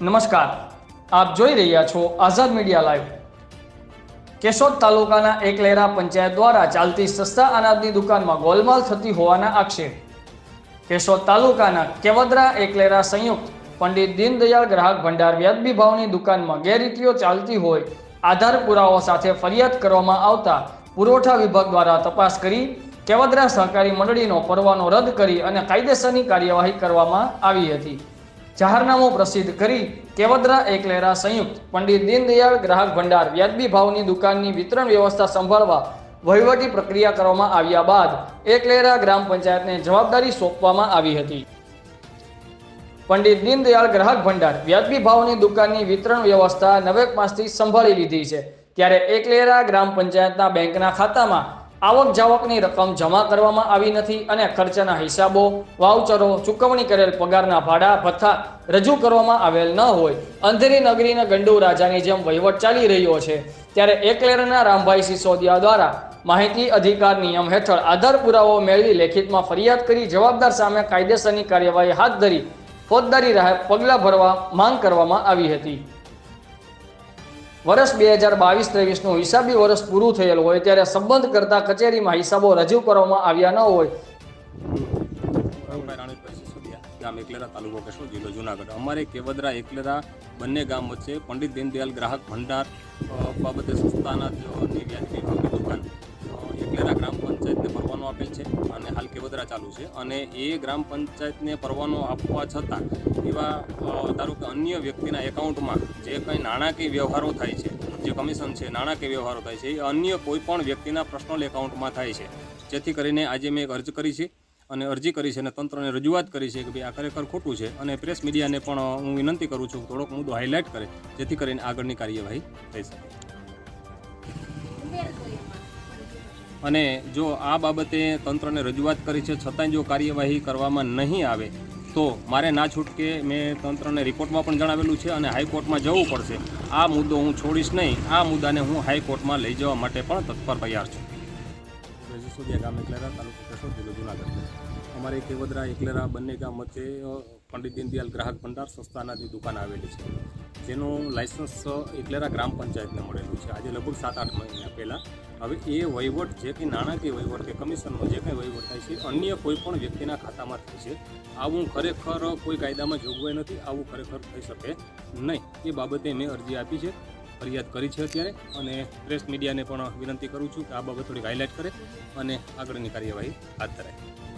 નમસ્કાર. આપ જોઈ રહ્યા છો આઝાદ મીડિયા લાઈવ. કેશોદ તાલુકાના એકલેરા પંચાયત દ્વારા ચાલતી સસ્તા અનાજની દુકાનમાં ગોલમાલ થતી હોવાના આક્ષેપ. કેશોદ તાલુકાના કેવદરા એકલેરા સંયુક્ત પંડિત દીનદયાળ ગ્રાહક ભંડાર વ્યાજબી ભાવની દુકાનમાં ગેરરીતિઓ ચાલતી હોય, આધાર પુરાવો સાથે ફરિયાદ કરવામાં આવતા પુરવઠા વિભાગ દ્વારા તપાસ કરી કેવદરા સહકારી મંડળીનો પરવાનો રદ કરી અને કાયદેસરની કાર્યવાહી કરવામાં આવી હતી. જાહેરનામું પ્રસિદ્ધ કરી કેવદરા એકલેરા સંયુક્ત પંડિત દીનદયાળ ગ્રાહક ભંડાર વ્યાજબી ભાવની દુકાનની વિતરણ વ્યવસ્થા સંભાળવા વહીવટી પ્રક્રિયા કરવામાં આવ્યા બાદ એકલેરા ગ્રામ પંચાયતને જવાબદારી સોંપવામાં આવી હતી. પંડિત દીનદયાળ ગ્રાહક ભંડાર વ્યાજબી ભાવની દુકાનની વિતરણ વ્યવસ્થા નવેક માસથી સંભાળી લીધી છે. ત્યારે એકલેરા ગ્રામ પંચાયતના બેંકના ખાતામાં આવક જાવકની રકમ જમા કરવામાં આવી નથી અને ખર્ચના હિસાબો, વાઉચરો, ચૂકવણી કરેલ પગારના ભાડા, ભથ્થા રજૂ કરવામાં આવેલ ન હોય. અંધેરી નગરીના ગંડુ રાજાની જેમ વહીવટ ચાલી રહ્યો છે. ત્યારે એકલેરના રામભાઈ સિસોદિયા દ્વારા માહિતી અધિકાર નિયમ હેઠળ આધાર પુરાવો મેળવી લેખિતમાં ફરિયાદ કરી જવાબદાર સામે કાયદેસરની કાર્યવાહી હાથ ધરી ફોજદારી રાહે પગલાં ભરવા માંગ કરવામાં આવી હતી. વર્ષ બે હજાર બાવીસ ત્રેવીસનું હિસાબી વર્ષ પૂરું થયેલ હોય ત્યારે સંબંધ કરતા કચેરીમાં હિસાબો રજૂ કરવામાં આવ્યા ન હોય. ગામ એકલેરા, તાલુકો કેશોદ જિલ્લો જુનાગઢ. અમારે કેવદરા, એકલેરા, બંને ગામ વચ્ચે પંડિત દીનદયાલ ગ્રાહક ભંડાર બાબતે સંસ્થાના દુકાન. એકલેરા ગ્રામ પંચાયતને પરવાનો આપેલ છે અને હાલ કેવદરા ચાલુ છે. અને એ ગ્રામ પંચાયતને પરવાનો આપવા છતાં એવા ધારો કે અન્ય વ્યક્તિના એકાઉન્ટમાં જે કંઈ નાણાકીય વ્યવહારો થાય છે, જે કમિશન છે, નાણાકીય વ્યવહારો થાય છે, એ અન્ય કોઈ પણ વ્યક્તિના પર્સનલ એકાઉન્ટમાં થાય છે. જેથી કરીને આજે મેં એક અરજ કરી છે અને અરજી કરી છે અને તંત્રને રજૂઆત કરી છે કે ભાઈ આ ખરેખર ખોટું છે અને પ્રેસ મીડિયાને પણ હું વિનંતી કરું છું થોડોક મુદ્દો હાઇલાઇટ કરે, જેથી કરીને આગળની કાર્યવાહી થઈ શકે. અને જો આ બાબતે તંત્રને રજૂઆત કરી છે, છતાંય જો કાર્યવાહી કરવામાં નહીં આવે, તો મારે ના છૂટકે મેં તંત્રને રિપોર્ટમાં પણ જણાવેલું છે અને હાઈકોર્ટમાં જવું પડશે. આ મુદ્દો હું છોડીશ નહીં. આ મુદ્દાને હું હાઈકોર્ટમાં લઈ જવા માટે પણ તત્પર તૈયાર છું. સિસોદિયા ગામે એકલેરા તાલુકો કેશોદ જિલ્લો જુનાગઢ. અમારે કેવદરા, એકલેરા બંને ગામ વચ્ચે પંડિત દીનદયાલ ગ્રાહક ભંડાર સંસ્થાનાથી દુકાન આવેલી છે, જેનું લાયસન્સ એકલેરા ગ્રામ પંચાયતને મળેલું છે. આજે લગભગ સાત આઠ મહિના પહેલાં. હવે એ વહીવટ, જે કંઈ નાણાકીય વહીવટ કે કમિશનનો જે કંઈ વહીવટ થાય છે, અન્ય કોઈ પણ વ્યક્તિના ખાતામાં થાય છે. આવું ખરેખર કોઈ કાયદામાં જોગવાઈ નથી, આવું ખરેખર થઈ શકે નહીં. એ બાબતે મેં અરજી આપી છે, ફરિયાદ કરી છે અત્યારે અને પ્રેસ મીડિયાને પણ વિનંતી કરું છું કે આ બાબત થોડીક હાઇલાઇટ કરે અને આગળની કાર્યવાહી હાથ ધરાય.